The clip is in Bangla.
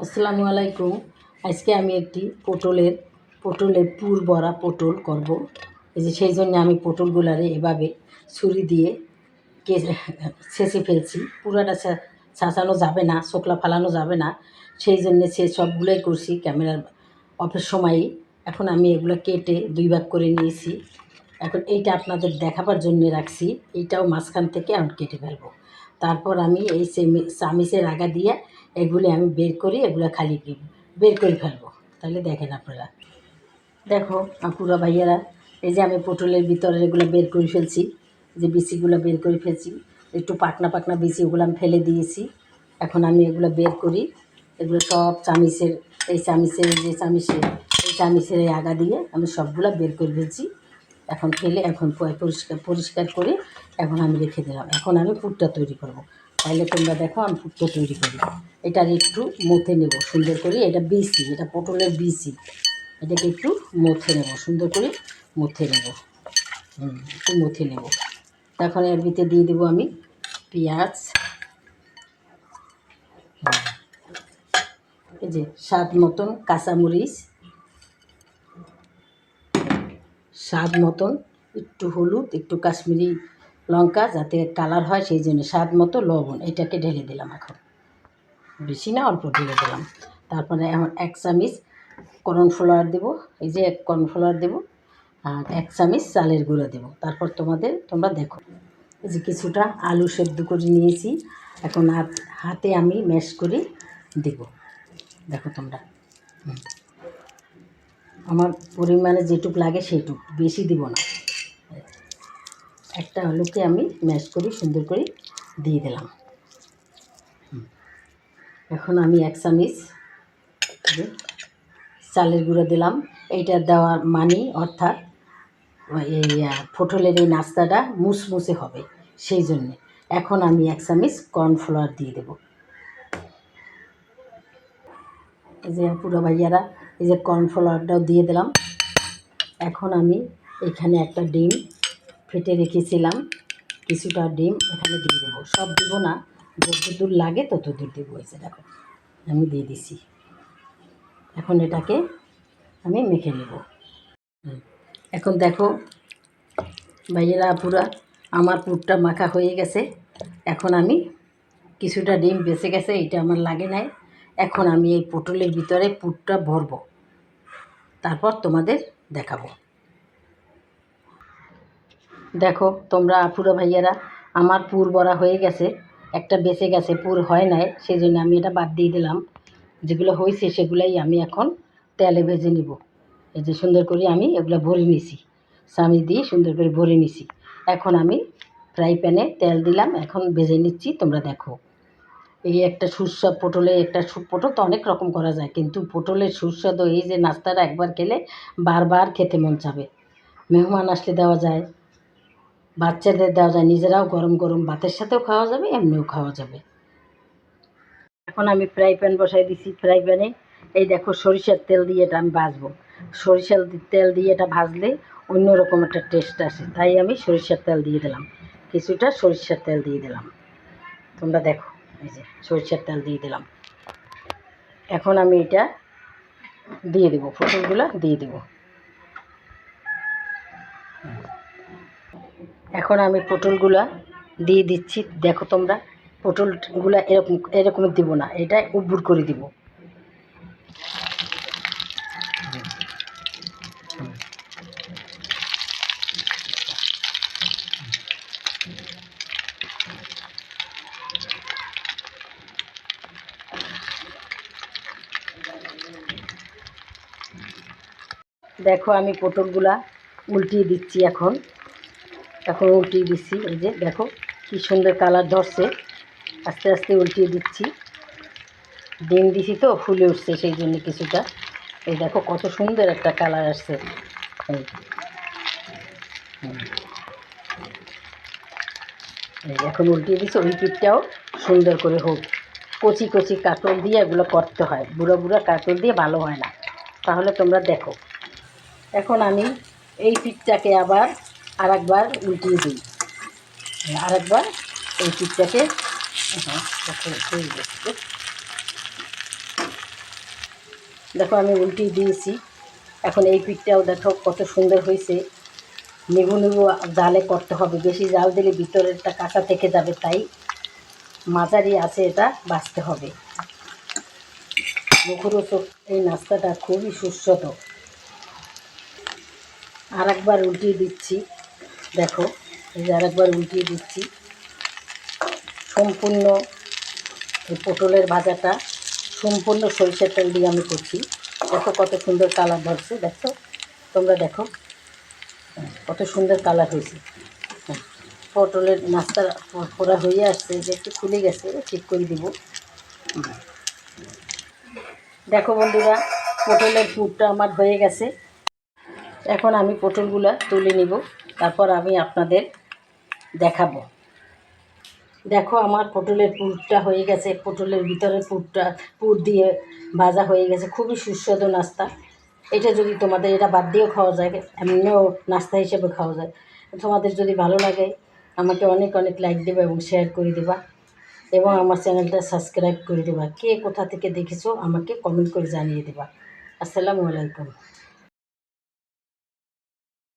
আসসালামু আলাইকুম। আজকে আমি একটি পটলের পটলের পুর বড়া পটল করব। এই যে সেই জন্য আমি পটলগুলারে এভাবে ছুরি দিয়ে ছেঁচে ফেলছি। পুরাটা ছাঁচানো যাবে না, শোকলা ফালানো যাবে না। সেই জন্য সে সবগুলোই করছি ক্যামেরার অফের সময়ই এখন আমি এগুলো কেটে দুই ভাগ করে নিয়েছি। এখন এইটা আপনাদের দেখাবার জন্য রাখছি। এইটাও মাঝখান থেকে আমি কেটে ফেলব। তারপর আমি এই চামিচের আগা দিয়ে এগুলি আমি বের করি, এগুলো খালি বের করে ফেলব। তাহলে দেখেন আপনারা। দেখো, আপুরা, ভাইয়ারা, এই যে আমি পটলের ভিতরে এগুলো বের করে ফেলছি যে বিচিগুলো বের করে ফেলছি, একটু পাকনা পাকনা বিচি ওগুলো আমি ফেলে দিয়েছি। এখন আমি এগুলো বের করি, এগুলো সব চামিচের, এই চামিচের, যে চামিচের, এই চামিচের এই আগা দিয়ে আমি সবগুলো বের করে ফেলছি। এখন ফেলে, এখন পরিষ্কার পরিষ্কার করে এখন আমি রেখে দিলাম। এখন আমি পুরটা তৈরি করব। তাহলে তোমরা দেখো, আমি পুরটা তৈরি করি। এটার একটু মথে নেব, সুন্দর করে। এটা বিসি এটা পটলের বিসি এটাকে একটু মথে নেব, সুন্দর করে মথে নেব। একটু মথে নেব। তখন এর ভিতরে দিয়ে দেবো আমি পেঁয়াজ। এই যে স্বাদ মতন কাঁচামরিচ। স্বাদ মতন একটু হলুদ, একটু কাশ্মীরি লঙ্কা যাতে কালার হয় সেই জন্য স্বাদ মতো লবণ, এটাকে ঢেলে দিলাম এখন। বেশি না, অল্প ঢেলে দিলাম। তারপরে এখন এক চামিচ কর্নফ্লাওয়ার দেবো, এই যে এক কর্নফ্লাওয়ার দেবো, আর এক চামিচ চালের গুঁড়ো দেবো। তারপর তোমাদের, তোমরা দেখো, এই যে কিছুটা আলু সেদ্ধ করে নিয়েছি, এখন হাত- হাতে আমি ম্যাশ করে দেবো। দেখো তোমরা। আমার পরিমাণে যেটুক লাগে সেটুক, বেশি দিব না। একটা আলুকে আমি ম্যাশ করে সুন্দর করে দিয়ে দিলাম। এখন আমি এক চামিচ চালের গুঁড়ো দিলাম। এইটা দেওয়ার মানি অর্থাৎ এই আহ, পটলের এই নাস্তাটা মুসমুসে হবে সেই জন্যে। এখন আমি এক চামিচ কর্নফ্লাওয়ার দিয়ে দেবো। এই যে পুরো ভাইয়ারা এই যে কর্নফ্লাওয়ারটাও দিয়ে দিলাম। এখন আমি এখানে একটা ডিম ফেটে রেখেছিলাম। কিছুটা ডিম এখানে দিয়ে দেবো। সব দেবো না যতদূর লাগে ততদূর দেবো। যে দেখো, আমি দিয়ে দিছি। এখন এটাকে আমি মেখে নেব। এখন দেখো, ভাইয়েরা পুরা আমার পুরটা মাখা হয়ে গেছে। এখন আমি কিছুটা ডিম বেঁচে গেছে, এটা আমার লাগে নাই। এখন আমি এই পটলের ভিতরে পুরটা ভরবো। তারপর তোমাদের দেখাবো। দেখো, তোমরা আপুরা ভাইয়ারা, আমার পুর বড়া হয়ে গেছে, একটা বেঁচে গেছে, পুর হয় নাই সেই জন্য আমি এটা বাদ দিয়ে দিলাম। যেগুলো হয়েছে সেগুলাই আমি এখন তেলে ভেজে নিব। এই যে সুন্দর করে আমি এগুলো ভরে নিছি। স্বামী দিয়ে সুন্দর করে ভরে নিছি। এখন আমি ফ্রাই প্যানে তেল দিলাম, এখন ভেজে নিচ্ছি, তোমরা দেখো। এই একটা সুস্বাদ পটলে একটা পটল তো অনেক রকম করা যায়, কিন্তু পটলের সুস্বাদু এই যে নাস্তাটা একবার খেলে বারবার খেতে মন চাবে। মেহমান আসলে দেওয়া যায় বাচ্চাদের দেওয়া যায়। নিজেরাও গরম গরম ভাতের সাথেও খাওয়া যাবে, এমনিও খাওয়া যাবে। এখন আমি ফ্রাই প্যান বসাই দিছি, ফ্রাই প্যানে। এই দেখো সরিষার তেল দিয়ে এটা আমি ভাজবো। সরিষার তেল দিয়ে এটা ভাজলে অন্যরকম একটা টেস্ট আসে। তাই আমি সরিষার তেল দিয়ে দিলাম। কিছুটা সরিষার তেল দিয়ে দিলাম। তোমরা দেখো, এই যে সরিষার তেল দিয়ে দিলাম। এখন আমি এটা দিয়ে দেবো পটলগুলো দিয়ে দেবো। এখন আমি পটলগুলা দিয়ে দিচ্ছি। দেখো তোমরা, পটলগুলা এরকম এরকম দিব না, এটা উব্বুর করে দিব। দেখো আমি পটলগুলা উল্টিয়ে দিচ্ছি এখন। এখন উল্টিয়ে দিচ্ছি এই যে দেখো কি সুন্দর কালার ধরছে। আস্তে আস্তে উল্টিয়ে দিচ্ছি। ডিম দিছি তো, ফুলে উঠছে সেই জন্য কিছুটা। এই দেখো কত সুন্দর একটা কালার আসছে। এখন উল্টিয়ে দিচ্ছি ওই পিঠটাও সুন্দর করে হোক। কচি কচি কাটল দিয়ে এগুলো করতে হয়, বুড়ো বুড়ো কাটল দিয়ে ভালো হয় না। তাহলে তোমরা দেখো। এখন আমি এই পিঠটাকে আবার আরেকবার উল্টিয়ে দিই। আর একবার এই হ্যাঁ, দেখো, আমি উল্টিয়ে দিয়েছি। এখন এই পিঠটাও দেখো কত সুন্দর হয়েছে। নিভু নিভু জালে করতে হবে। বেশি জাল দিলে ভিতরেরটা কাঁচা থেকে যাবে তাই মাঝারি আছে এটা বাঁচতে হবে। মুখরোচক এই নাস্তাটা খুবই সুস্বাদু। আর একবার উল্টিয়ে দিচ্ছি। দেখো এই যে আরেকবার উল্টিয়ে দিচ্ছি। সম্পূর্ণ এই পটলের ভাজাটা সম্পূর্ণ সরিষার তেল দিয়ে আমি করছি। দেখো কত সুন্দর কালার ধরছে দেখো তোমরা দেখো কত সুন্দর কালার হয়েছে। হ্যাঁ, পটলের নাস্তা করা হয়ে আসছে যে একটু খুলে গেছে ঠিক করে দিব। দেখো বন্ধুরা পটলের পুরটা আমার হয়ে গেছে। এখন আমি পটলগুলা তুলে নিব। তারপর আমি আপনাদের দেখাবো। দেখো আমার পটলের পুরটা হয়ে গেছে, পটলের ভিতরের পুরটা, পুর দিয়ে ভাজা হয়ে গেছে। খুবই সুস্বাদু নাস্তা। এটা যদি তোমাদের, এটা বাদ দিয়েও খাওয়া যায়, এমনিও নাস্তা হিসেবে খাওয়া যায়। তোমাদের যদি ভালো লাগে, আমাকে অনেক অনেক লাইক দেবা এবং শেয়ার করে দেবা এবং আমার চ্যানেলটা সাবস্ক্রাইব করে দেবা। কে কোথা থেকে দেখেছ, আমাকে কমেন্ট করে জানিয়ে দেবা। আসসালামু আলাইকুম।